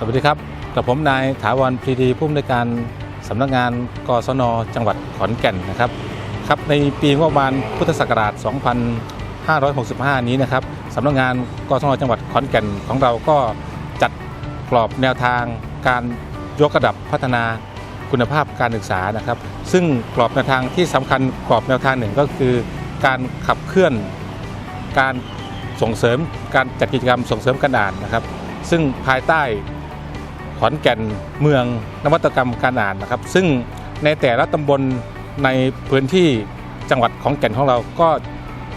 สวัสดีครับกับผมนายถาวรพรีดีผู้อำนวยการสำนักงานกศนจังหวัดขอนแก่นนะครับครับในปีงบประมาณพุทธศักราช 2565 นี้นะครับสำนักงานกศนจังหวัดขอนแก่นของเราก็จัดกรอบแนวทางการยกระดับพัฒนาคุณภาพการศึกษานะครับ ซึ่งกรอบแนวทางที่สำคัญกรอบแนวทางหนึ่งก็คือ การขับเคลื่อนการส่งเสริมการจัดกิจกรรมส่งเสริมการอ่านนะครับ ซึ่งภายใต้ ขอนแก่นเมืองนวัตกรรมการอ่านนะครับ ซึ่งในแต่ละตำบลในพื้นที่จังหวัดของแก่นของเราก็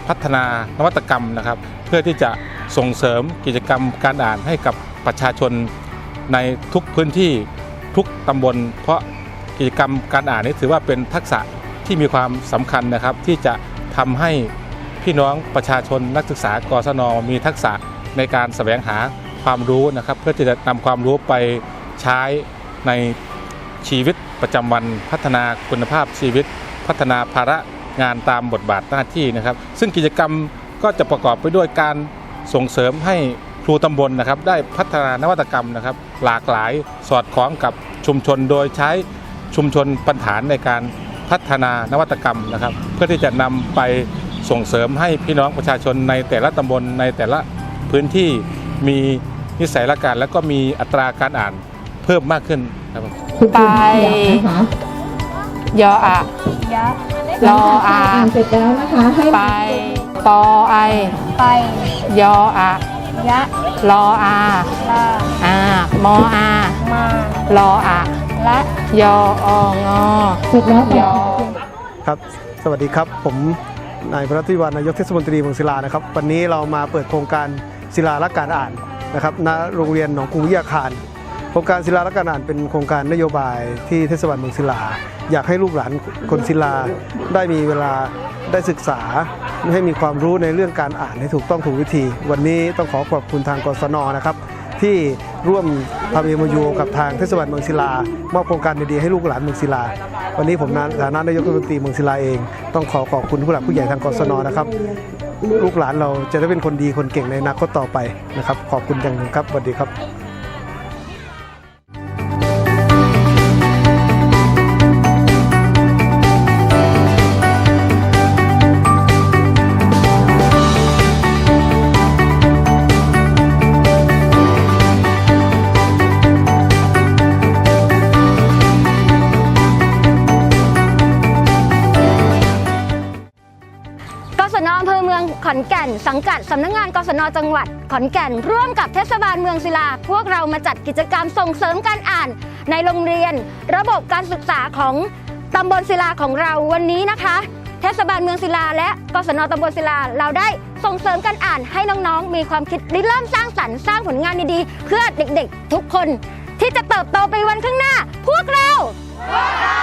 พัฒนานวัตกรรมนะครับ เพื่อที่จะส่งเสริมกิจกรรมการอ่านให้กับประชาชนในทุกพื้นที่ทุกตำบล เพราะกิจกรรมการอ่านนี้ถือว่าเป็นทักษะที่มีความสำคัญนะครับ ที่จะทำให้พี่น้องประชาชนนักศึกษากศนมีทักษะในการแสวงหา ความรู้นะครับ เพื่อที่จะนำความรู้ไปใช้ในชีวิตประจำวันพัฒนาคุณภาพชีวิต พัฒนาภาระงานตามบทบาทหน้าที่นะครับ ซึ่งกิจกรรมก็จะประกอบไปด้วยการส่งเสริมให้ครูตำบลนะครับ ได้พัฒนานวัตกรรมนะครับ หลากหลายสอดคล้องกับชุมชนโดยใช้ชุมชนปัญฐานในการพัฒนานวัตกรรมนะครับ เพื่อที่จะนำไปส่งเสริมให้พี่น้องประชาชนในแต่ละตำบลในแต่ละพื้นที่มี นิสัยละการและก็มีอัตราการอ่านเพิ่มมากขึ้นครับผมไปนะคะยออะยะรออาอ่านเสร็จแล้วนะคะให้ไปปอไอไปยออะยะรออาลาอามออามารออะและยอองอเสร็จแล้วยอครับ สวัสดีครับ ผมนายพระทิวันนายกเทศมนตรีเมืองศิลานะครับ วันนี้เรามาเปิดโครงการศิลารักการอ่าน นะครับณโรงเรียนหนองกรุงวิทยาคารโครงการศิลารักการอ่านเป็นโครงการนโยบายที่เทศบาลเมืองศิลา อยากให้ลูกหลานคนศิลาได้มีเวลาได้ศึกษา ให้มีความรู้ในเรื่องการอ่านให้ถูกต้องถูกวิธี วันนี้ต้องขอขอบคุณทางกศนนะครับ ที่ร่วมทำเอ็มยูกับทางเทศบาลเมืองศิลามอบโครงการดีๆให้ลูกหลานเมืองศิลา วันนี้ผมในฐานะนายกรัฐมนตรีเมืองศิลาเอง ต้องขอขอบคุณผู้หลักผู้ใหญ่ทางกศนนะครับ ลูกหลานเราจะได้เป็นคนดีคนเก่งในอนาคตต่อไปนะครับ ขอบคุณอย่างหนึ่งครับสวัสดีครับ กศนอำเภอเมืองขอนแก่น สังกัดสำนักงานกศนจังหวัดขอนแก่น ร่วมกับเทศบาลเมืองศิลา พวกเรามาจัดกิจกรรมส่งเสริมการอ่าน ในโรงเรียน ระบบการศึกษาของตำบลศิลาของเราวันนี้นะคะ เทศบาลเมืองศิลา และกศนตำบลศิลาเราได้ส่งเสริมการอ่านให้น้องๆ มีความคิดริเริ่มสร้างสรรค์สร้างผลงานดีๆ เพื่อเด็กๆ ทุกคน ที่จะเติบโตไปวันข้างหน้า พวกเราพวกเรา